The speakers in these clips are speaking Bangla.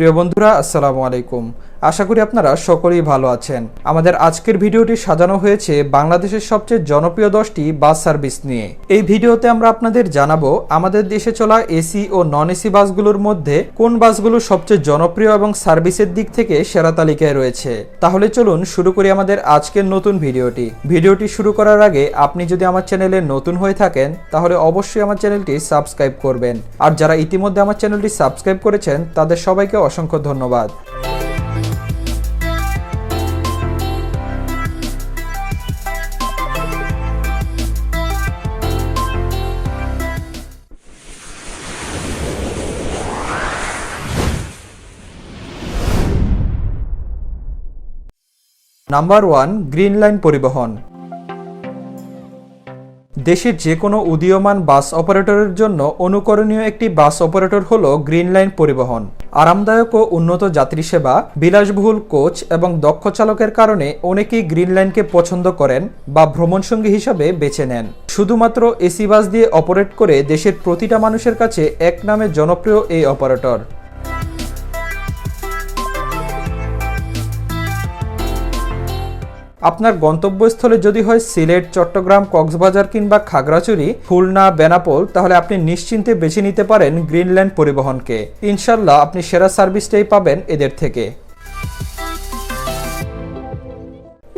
প্রিয় বন্ধুরা, আসসালামু আলাইকুম। আশা করি আপনারা সকলেই ভালো আছেন। আমাদের আজকের ভিডিওটি সাজানো হয়েছে বাংলাদেশের সবচেয়ে জনপ্রিয় দশটি বাস সার্ভিস নিয়ে। এই ভিডিওতে আমরা আপনাদের জানাব, আমাদের দেশে চলা এসি ও নন এসি বাসগুলোর মধ্যে কোন বাসগুলো সবচেয়ে জনপ্রিয় এবং সার্ভিসের দিক থেকে সেরা তালিকায় রয়েছে। তাহলে চলুন শুরু করি আমাদের আজকের নতুন ভিডিওটি। ভিডিওটি শুরু করার আগে আপনি যদি আমার চ্যানেলে নতুন হয়ে থাকেন, তাহলে অবশ্যই আমার চ্যানেলটি সাবস্ক্রাইব করবেন। আর যারা ইতিমধ্যে আমার চ্যানেলটি সাবস্ক্রাইব করেছেন, তাদের সবাইকে অসংখ্য ধন্যবাদ। নাম্বার ওয়ান গ্রিন লাইন পরিবহন দেশের যে কোনো উদীয়মান বাস অপারেটরের জন্য অনুকরণীয় একটি বাস অপারেটর হল গ্রিন লাইন পরিবহন। আরামদায়ক ও উন্নত যাত্রী সেবা বিলাসবহুল কোচ এবং দক্ষ চালকের কারণে অনেকেই গ্রিন লাইনকে পছন্দ করেন বা ভ্রমণসঙ্গী হিসাবে বেছে নেন। শুধুমাত্র এসি বাস দিয়ে অপারেট করে দেশের প্রতিটা মানুষের কাছে এক নামে জনপ্রিয় এই অপারেটর। আপনার গন্তব্যস্থলে যদি হয় সিলেট, চট্টগ্রাম, কক্সবাজার কিংবা খাগড়াছড়ি, খুলনা, বেনাপোল, তাহলে আপনি নিশ্চিন্তে বেছে নিতে পারেন গ্রিনল্যান্ড পরিবহনকে। ইনশাল্লাহ আপনি সেরা সার্ভিসটাই পাবেন এদের থেকে।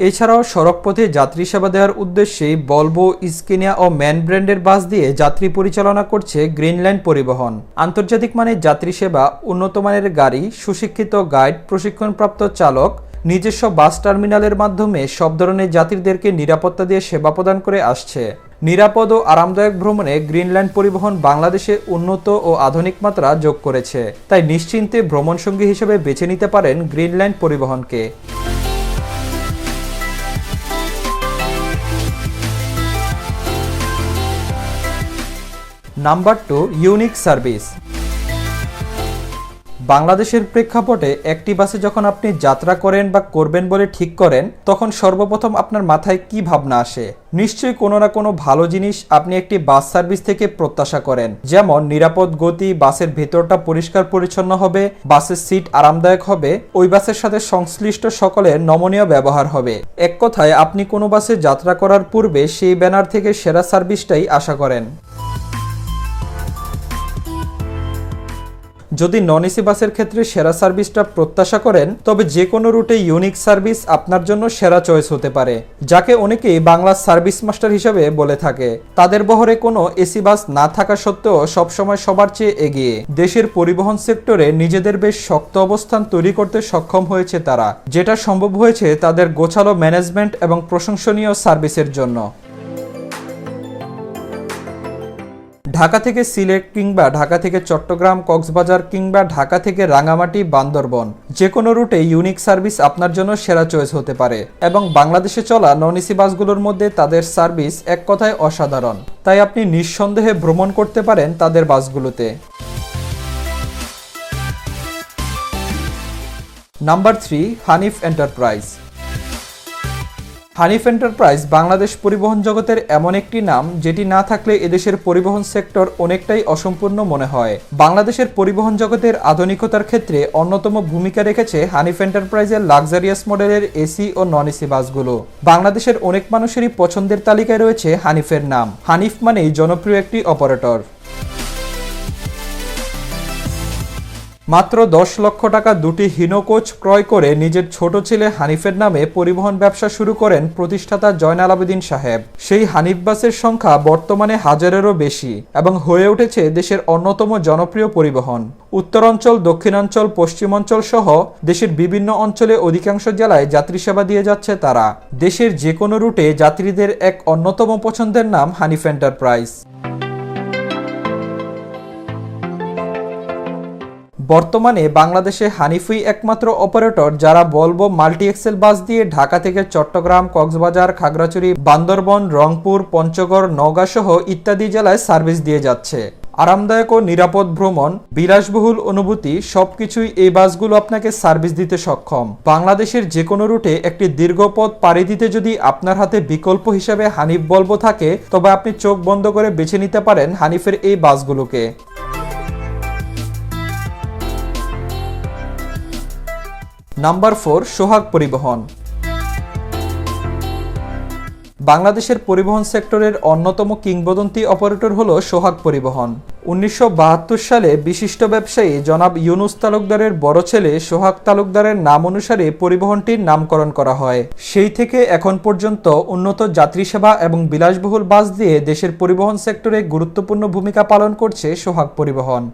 এছাড়াও সড়কপথে যাত্রী সেবা দেওয়ার উদ্দেশ্যে বলব স্কিনিয়া ও ম্যান ব্র্যান্ডের বাস দিয়ে যাত্রী পরিচালনা করছে গ্রিনল্যান্ড পরিবহন। আন্তর্জাতিক মানের যাত্রী সেবা উন্নত মানের গাড়ি, সুশিক্ষিত গাইড, প্রশিক্ষণপ্রাপ্ত চালক নিজস্ব বাস টার্মিনালের মাধ্যমে সব ধরনের যাত্রীদেরকে নিরাপত্তা দিয়ে সেবা প্রদান করে আসছে। নিরাপদ ও আরামদায়ক ভ্রমণে গ্রিনল্যান্ড পরিবহন বাংলাদেশে উন্নত ও আধুনিক মাত্রা যোগ করেছে। তাই নিশ্চিন্তে ভ্রমণসঙ্গী হিসেবে বেছে নিতে পারেন Greenland পরিবহনকে। Number two, unique service. বাংলাদেশের প্রেক্ষাপটে একটি বাসে যখন আপনি যাত্রা করেন বা করবেন বলে ঠিক করেন, তখন সর্বপ্রথম আপনার মাথায় কি ভাবনা আসে? নিশ্চয়ই কোনো না কোনো ভালো জিনিস আপনি একটি বাস সার্ভিস থেকে প্রত্যাশা করেন। যেমন নিরাপদ গতি, বাসের ভেতরটা পরিষ্কার পরিচ্ছন্ন হবে, বাসের সিট আরামদায়ক হবে, ওই বাসের সাথে সংশ্লিষ্ট সকলের নমনীয় ব্যবহার হবে। এক কথায়, আপনি কোনো বাসে যাত্রা করার পূর্বে সেই ব্যানার থেকে সেরা সার্ভিসটাই আশা করেন। যদি নন এসি বাসের ক্ষেত্রে সেরা সার্ভিসটা প্রত্যাশা করেন, তবে যে কোনো রুটে ইউনিক সার্ভিস আপনার জন্য সেরা চয়েস হতে পারে, যাকে অনেকেই বাংলা সার্ভিস মাস্টার হিসেবে বলে থাকে। তাদের বহরে কোনো এসি বাস না থাকা সত্ত্বেও সবসময় সবার চেয়ে এগিয়ে। দেশের পরিবহন সেক্টরে নিজেদের বেশ শক্ত অবস্থান তৈরি করতে সক্ষম হয়েছে তারা, যেটা সম্ভব হয়েছে তাদের গোছালো ম্যানেজমেন্ট এবং প্রশংসনীয় সার্ভিসের জন্য। ঢাকা থেকে সিলেট কিংবা ঢাকা থেকে চট্টগ্রাম, কক্সবাজার কিংবা ঢাকা থেকে রাঙামাটি, বান্দরবন, যে কোনো রুটে ইউনিক সার্ভিস আপনার জন্য সেরা চয়েস হতে পারে এবং বাংলাদেশে চলা নন এসি বাসগুলোর মধ্যে তাদের সার্ভিস এক কথায় অসাধারণ। তাই আপনি নিঃসন্দেহে ভ্রমণ করতে পারেন তাদের বাসগুলোতে। Number three Hanif Enterprise. Hanif Enterprise Bangladesh পরিবহন জগতের এমন একটি নাম যেটি না থাকলে এদেশের পরিবহন সেক্টর অনেকটাই অসম্পূর্ণ মনে হয়। বাংলাদেশের পরিবহন জগতের আধুনিকতার ক্ষেত্রে অন্যতম ভূমিকা রেখেছে হানিফ এন্টারপ্রাইজের লাক্সারিয়াস মডেলের এসি ও নন এসি বাসগুলো। বাংলাদেশের অনেক মানুষেরই পছন্দের তালিকায় রয়েছে হানিফের নাম। হানিফ মানেই জনপ্রিয় একটি অপারেটর। মাত্র দশ লক্ষ টাকা দুটি হিনো কোচ ক্রয় করে নিজের ছোট ছেলে হানিফের নামে পরিবহন ব্যবসা শুরু করেন প্রতিষ্ঠাতা জয়নাল আবেদিন সাহেব। সেই হানিফ বাসের সংখ্যা বর্তমানে হাজারেরও বেশি এবং হয়ে উঠেছে দেশের অন্যতম জনপ্রিয় পরিবহন। উত্তরাঞ্চল, দক্ষিণাঞ্চল, পশ্চিমাঞ্চল সহ দেশের বিভিন্ন অঞ্চলে অধিকাংশ জেলায় যাত্রী সেবা দিয়ে যাচ্ছে তারা। দেশের যে কোনো রুটে যাত্রীদের এক অন্যতম পছন্দের নাম হানিফ এন্টারপ্রাইজ। বর্তমানে বাংলাদেশে হানিফুই একমাত্র অপারেটর যারা বলব মাল্টি এক্সেল বাস দিয়ে ঢাকা থেকে চট্টগ্রাম, কক্সবাজার, খাগড়াছড়ি, বান্দরবন, রংপুর, পঞ্চগড়, নওগাঁ সহ ইত্যাদি জেলায় সার্ভিস দিয়ে যাচ্ছে। আরামদায়ক ও নিরাপদ ভ্রমণ, বিলাসবহুল অনুভূতি, সবকিছুই এই বাসগুলো আপনাকে সার্ভিস দিতে সক্ষম। বাংলাদেশের যে কোনো রুটে একটি দীর্ঘ পথ পাড়ি দিতে যদি আপনার হাতে বিকল্প হিসাবে হানিফ বলব থাকে, তবে আপনি চোখ বন্ধ করে বেছে নিতে পারেন হানিফের এই বাসগুলোকে। নাম্বার ফোর, সোহাগ পরিবহন। বাংলাদেশের পরিবহন সেক্টরের অন্যতম কিংবদন্তি অপারেটর হল সোহাগ পরিবহন। উনিশশো বাহাত্তর সালে বিশিষ্ট ব্যবসায়ী জনাব ইউনুস তালুকদারের বড় ছেলে সোহাগ তালুকদারের নাম অনুসারে পরিবহনটির নামকরণ করা হয়। সেই থেকে এখন পর্যন্ত উন্নত যাত্রী সেবা এবং বিলাসবহুল বাস দিয়ে দেশের পরিবহন সেক্টরে গুরুত্বপূর্ণ ভূমিকা পালন করছে সোহাগ পরিবহন।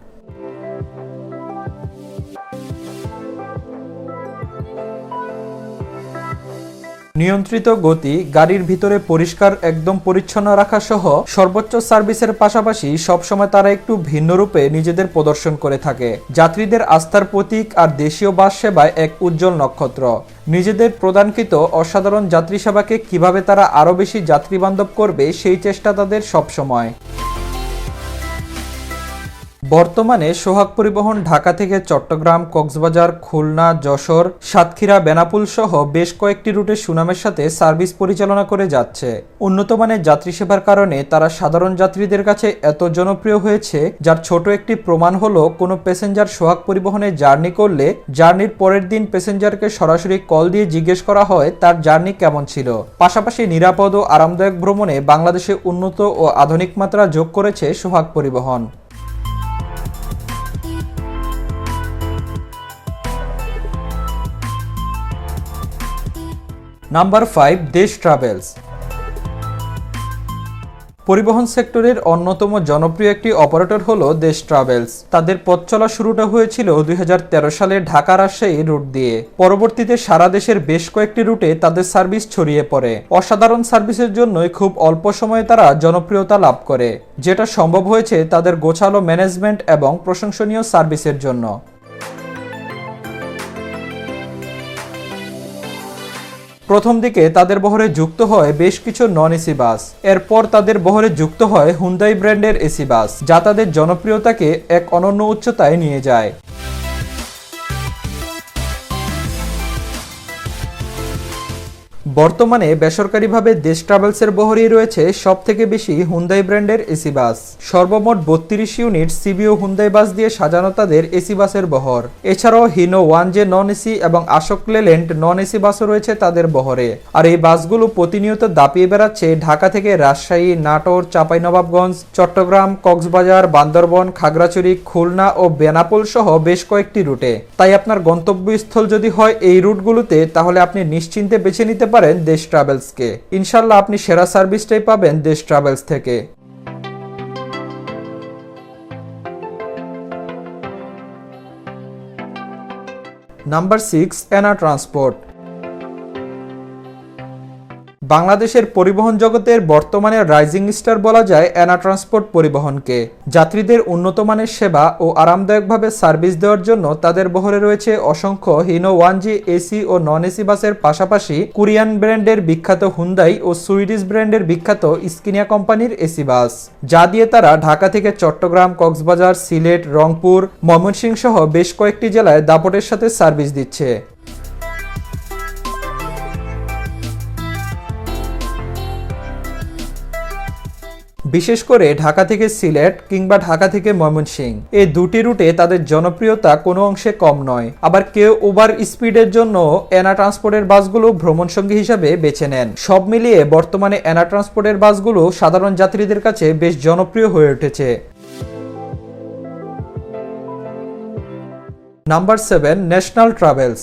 নিয়ন্ত্রিত গতি গাড়ির ভিতরে পরিষ্কার একদম পরিচ্ছন্ন রাখা সহ সর্বোচ্চ সার্ভিসের পাশাপাশি সবসময় তারা একটু ভিন্ন রূপে নিজেদের প্রদর্শন করে থাকে। যাত্রীদের আস্থার প্রতীক আর দেশীয় বাস সেবায় এক উজ্জ্বল নক্ষত্র। নিজেদের প্রদানকৃত অসাধারণ যাত্রী সেবাকে কীভাবে তারা আরও বেশি যাত্রীবান্ধব করবে সেই চেষ্টা তাদের সবসময়। বর্তমানে সোহাগ পরিবহন ঢাকা থেকে চট্টগ্রাম, কক্সবাজার, খুলনা, যশোর, সাতক্ষীরা, বেনাপুল সহ বেশ কয়েকটি রুটে সুনামের সাথে সার্ভিস পরিচালনা করে যাচ্ছে। উন্নত মানের যাত্রী সেবার কারণে তারা সাধারণ যাত্রীদের কাছে এত জনপ্রিয় হয়েছে, যার ছোট একটি প্রমাণ হলো কোনো প্যাসেঞ্জার সোহাগ পরিবহনে জার্নি করলে জার্নির পরের দিন প্যাসেঞ্জারকে সরাসরি কল দিয়ে জিজ্ঞেস করা হয় তার জার্নি কেমন ছিল। পাশাপাশি নিরাপদ ও আরামদায়ক ভ্রমণে বাংলাদেশে উন্নত ও আধুনিক মাত্রা যোগ করেছে সোহাগ পরিবহন। নাম্বার ফাইভ দেশ ট্রাভেলস পরিবহন সেক্টরের অন্যতম জনপ্রিয় একটি অপারেটর হল দেশ ট্রাভেলস তাদের পথ চলা শুরুটা হয়েছিল দুই হাজার তেরো সালে ঢাকা রাজশাহী রুট দিয়ে। পরবর্তীতে সারা দেশের বেশ কয়েকটি রুটে তাদের সার্ভিস ছড়িয়ে পড়ে। অসাধারণ সার্ভিসের জন্যই খুব অল্প সময়ে তারা জনপ্রিয়তা লাভ করে। যেটা সম্ভব হয়েছে তাদের গোছালো ম্যানেজমেন্ট এবং প্রশংসনীয় সার্ভিসের জন্য। প্রথম দিকে তাদের বহরে যুক্ত হয় বেশ কিছু নন এসি বাস। এরপর তাদের বহরে যুক্ত হয় হুন্দাই ব্র্যান্ডের এসি বাস, যা তাদের জনপ্রিয়তাকে এক অনন্য উচ্চতায় নিয়ে যায়। বর্তমানে বেসরকারিভাবে দেশ ট্রাভেলসের বহরেই রয়েছে সব থেকে বেশি হুন্দাই ব্র্যান্ডের এসি বাস। সর্বমোট বত্রিশ ইউনিট সিবিও হুন্দাই বাস দিয়ে সাজানো তাদের এসি বাসের বহর। এছাড়াও Hino one J non AC এবং আশোক লেল্যান্ড নন এসি বাসও রয়েছে তাদের বহরে। আর এই বাসগুলো প্রতিনিয়ত দাপিয়ে বেড়াচ্ছে ঢাকা থেকে রাজশাহী, নাটোর, চাঁপাইনবাবগঞ্জ, চট্টগ্রাম, কক্সবাজার, বান্দরবন, খাগড়াছড়ি, খুলনা ও বেনাপোল সহ বেশ কয়েকটি রুটে। তাই আপনার গন্তব্যস্থল যদি হয় এই রুটগুলোতে, তাহলে আপনি নিশ্চিন্তে বেছে নিতে পারেন দেশ ট্রাভেলসকে। ইনশাল্লাহ আপনি সেরা সার্ভিসটাই পাবেন দেশ ট্রাভেলস থেকে। Number six Ena transport. বাংলাদেশের পরিবহন জগতের বর্তমানে রাইজিং স্টার বলা যায় অ্যানা ট্রান্সপোর্ট পরিবহনকে। যাত্রীদের উন্নত মানের সেবা ও আরামদায়কভাবে সার্ভিস দেওয়ার জন্য তাদের বহরে রয়েছে অসংখ্য হিনো ওয়ান জি এসি ও নন এসি বাসের পাশাপাশি কোরিয়ান ব্র্যান্ডের বিখ্যাত হুন্দাই ও সুইডিশ ব্র্যান্ডের বিখ্যাত স্কিনিয়া কোম্পানির এসি বাস। যা দিয়ে তারা ঢাকা থেকে চট্টগ্রাম, কক্সবাজার, সিলেট, রংপুর, ময়মনসিংহ সহ বেশ কয়েকটি জেলায় দাপটের সাথে সার্ভিস দিচ্ছে। বিশেষ করে ঢাকা থেকে সিলেট কিংবা ঢাকা থেকে ময়মনসিংহ এই দুটি রুটে তাদের জনপ্রিয়তা কোনো অংশে কম নয়। আবার কেউ ওভার স্পিডের জন্য এনা ট্রান্সপোর্টের বাসগুলো ভ্রমণ সঙ্গী হিসাবে বেছে নেন। সব মিলিয়ে বর্তমানে এনা ট্রান্সপোর্টের বাসগুলো সাধারণ যাত্রীদের কাছে বেশ জনপ্রিয় হয়ে উঠেছে। Number seven National Travels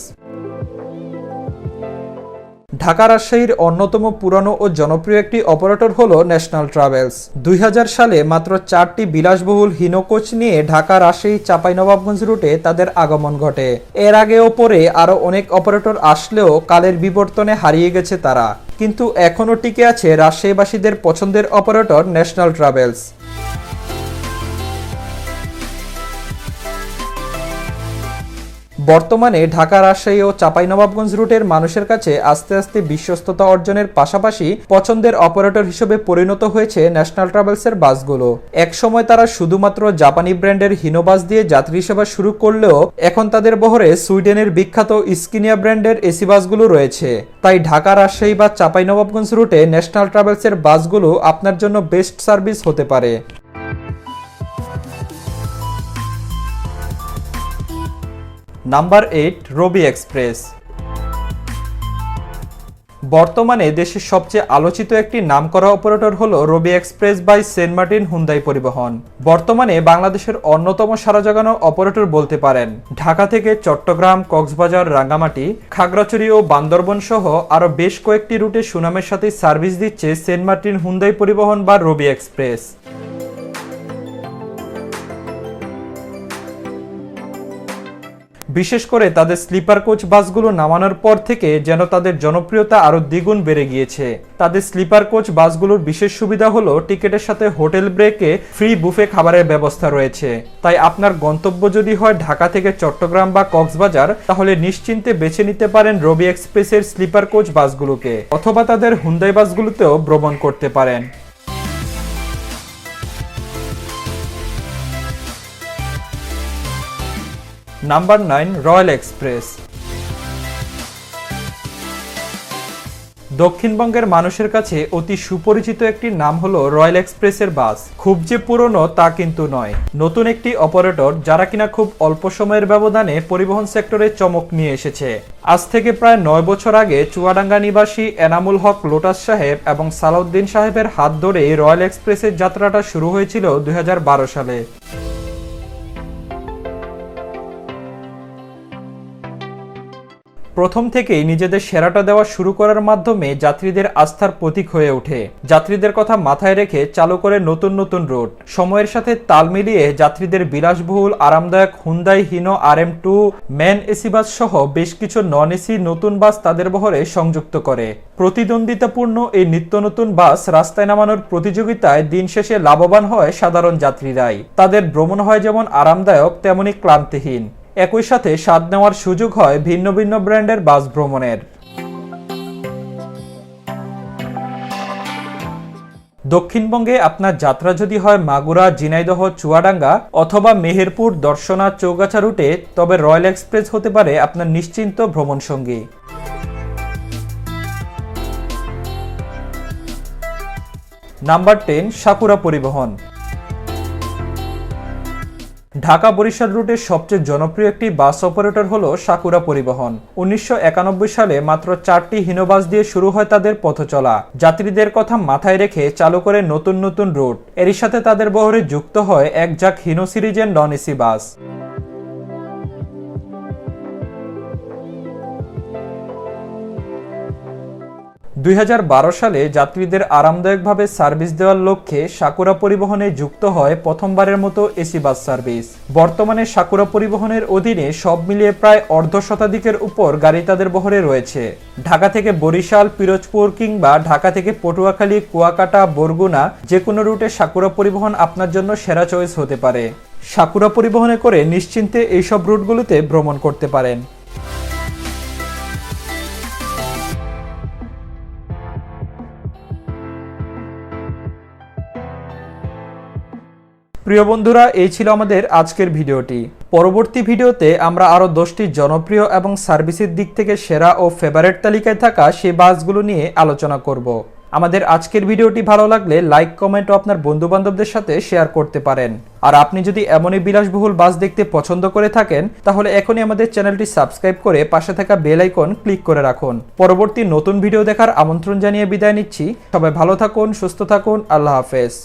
Dhaka রাজশাহীর অন্যতম পুরানো ও জনপ্রিয় একটি অপারেটর হল ন্যাশনাল ট্রাভেলস। দুই হাজার সালে মাত্র চারটি বিলাসবহুল হিনো কোচ নিয়ে ঢাকা রাজশাহী চাঁপাইনবাবগঞ্জ রুটে তাদের আগমন ঘটে। এর আগে ও পরে আরও অনেক অপারেটর আসলেও কালের বিবর্তনে হারিয়ে গেছে তারা। কিন্তু এখনও টিকে আছে রাজশাহীবাসীদের পছন্দের অপারেটর ন্যাশনাল ট্রাভেলস। বর্তমানে ঢাকা, রাজশাহী ও চাঁপাইনবাবগঞ্জ রুটের মানুষের কাছে আস্তে আস্তে বিশ্বস্ততা অর্জনের পাশাপাশি পছন্দের অপারেটর হিসেবে পরিণত হয়েছে ন্যাশনাল ট্রাভেলসের বাসগুলো। একসময় তারা শুধুমাত্র জাপানি ব্র্যান্ডের হিনো বাস দিয়ে যাত্রী সেবা শুরু করলেও এখন তাদের বহরে সুইডেনের বিখ্যাত স্কিনিয়া ব্র্যান্ডের এসি বাসগুলো রয়েছে। তাই ঢাকা, রাজশাহী বা চাঁপাইনবাবগঞ্জ রুটে ন্যাশনাল ট্রাভেলসের বাসগুলো আপনার জন্য বেস্ট সার্ভিস হতে পারে। Number eight, Robi Express. বর্তমানে দেশের সবচেয়ে আলোচিত একটি নামকরা অপারেটর হল Robi Express by Saint Martin Hyundai পরিবহন। বর্তমানে বাংলাদেশের অন্যতম সারা জাগানো অপারেটর বলতে পারেন। ঢাকা থেকে চট্টগ্রাম, কক্সবাজার, রাঙ্গামাটি, খাগড়াছড়ি ও বান্দরবন সহ আরও বেশ কয়েকটি রুটে সুনামের সাথে সার্ভিস দিচ্ছে সেন্ট মার্টিন হুন্দাই পরিবহন বা রবি এক্সপ্রেস। বিশেষ করে তাদের স্লিপার কোচ বাসগুলো নামানোর পর থেকে যেন তাদের জনপ্রিয়তা আরও দ্বিগুণ বেড়ে গিয়েছে। তাদের স্লিপার কোচ বাসগুলোর বিশেষ সুবিধা হলো টিকিটের সাথে হোটেল ব্রেকে ফ্রি বুফে খাবারের ব্যবস্থা রয়েছে। তাই আপনার গন্তব্য যদি হয় ঢাকা থেকে চট্টগ্রাম বা কক্সবাজার, তাহলে নিশ্চিন্তে বেছে নিতে পারেন রবি এক্সপ্রেসের স্লিপার কোচ বাসগুলোকে, অথবা তাদের হুন্দাই বাসগুলোতেও ভ্রমণ করতে পারেন। Number nine Royal Express. দক্ষিণবঙ্গের মানুষের কাছে অতি সুপরিচিত একটি নাম হলো রয়্যাল এক্সপ্রেসের বাস। খুব যে পুরনো তা কিন্তু নয়। নতুন একটি অপারেটর যারা কিনা খুব অল্প সময়ের ব্যবধানে পরিবহন সেক্টরে চমক নিয়ে এসেছে। আজ থেকে প্রায় নয় বছর আগে চুয়াডাঙ্গা নিবাসী এনামুল হক লোটাস সাহেব এবং সালাউদ্দিন সাহেবের হাত ধরে রয়্যাল এক্সপ্রেসের যাত্রাটা শুরু হয়েছিল দু হাজার বারো সালে। প্রথম থেকেই নিজেদের সেরাটা দেওয়া শুরু করার মাধ্যমে যাত্রীদের আস্থার প্রতীক হয়ে ওঠে। যাত্রীদের কথা মাথায় রেখে চালু করে নতুন নতুন রুট। সময়ের সাথে তাল মিলিয়ে যাত্রীদের বিলাসবহুল, আরামদায়ক Hyundai Hino R M two MAN AC bus সহ বেশ কিছু নন এসি নতুন বাস তাদের বহরে সংযুক্ত করে। প্রতিদ্বন্দ্বিতাপূর্ণ এই নিত্য নতুন বাস রাস্তায় নামানোর প্রতিযোগিতায় দিন শেষে লাভবান হয় সাধারণ যাত্রীরাই। তাদের ভ্রমণ হয় যেমন আরামদায়ক, তেমনি ক্লান্তিহীন। একই সাথে স্বাদ নেওয়ার সুযোগ হয় ভিন্ন ভিন্ন ব্র্যান্ডের বাস ভ্রমণের। দক্ষিণবঙ্গে আপনার যাত্রা যদি হয় মাগুরা, ঝিনাইদহ, চুয়াডাঙ্গা অথবা মেহেরপুর, দর্শনা, চৌগাছা রুটে, তবে রয়্যাল এক্সপ্রেস হতে পারে আপনার নিশ্চিন্ত ভ্রমণ সঙ্গী নাম্বার টেন, সাকুরা পরিবহন। ঢাকা বরিশাল রুটের সবচেয়ে জনপ্রিয় একটি বাস অপারেটর হলো সাকুরা পরিবহন। উনিশশো একানব্বই সালে মাত্র চারটি হিনোবাস দিয়ে শুরু হয় তাদের পথ চলা। যাত্রীদের কথা মাথায় রেখে চালু করে নতুন নতুন রুট। এরই সাথে তাদের বহরে যুক্ত হয় এক যাক হিনো সিরিজের নন এসি বাস। দুই হাজার বারো সালে যাত্রীদের আরামদায়কভাবে সার্ভিস দেওয়ার লক্ষ্যে সাকুরা পরিবহনে যুক্ত হয় প্রথমবারের মতো এসি বাস সার্ভিস। বর্তমানে সাকুরা পরিবহনের অধীনে সব মিলিয়ে প্রায় অর্ধ শতাধিকের উপর গাড়ি তাদের বহরে রয়েছে। ঢাকা থেকে বরিশাল, পিরোজপুর কিংবা ঢাকা থেকে পটুয়াখালী, কুয়াকাটা, বরগুনা যে কোনো রুটে সাকুরা পরিবহন আপনার জন্য সেরা চয়েস হতে পারে। সাকুরা পরিবহনে করে নিশ্চিন্তে এইসব রুটগুলোতে ভ্রমণ করতে পারেন। প্রিয় বন্ধুরা, এই ছিল আমাদের আজকের ভিডিওটি। পরবর্তী ভিডিওতে আমরা আরও দশটি জনপ্রিয় এবং সার্ভিসের দিক থেকে সেরা ও ফেভারেট তালিকায় থাকা সেই বাসগুলো নিয়ে আলোচনা করব। আমাদের আজকের ভিডিওটি ভালো লাগলে লাইক কমেন্ট ও আপনার বন্ধু বান্ধবদের সাথে শেয়ার করতে পারেন। আর আপনি যদি এমনই বিলাসবহুল বাস দেখতে পছন্দ করে থাকেন, তাহলে এখনই আমাদের চ্যানেলটি সাবস্ক্রাইব করে পাশে থাকা বেল আইকন ক্লিক করে রাখুন। পরবর্তী নতুন ভিডিও দেখার আমন্ত্রণ জানিয়ে বিদায় নিচ্ছি। সবাই ভালো থাকুন, সুস্থ থাকুন, আল্লাহ হাফেজ।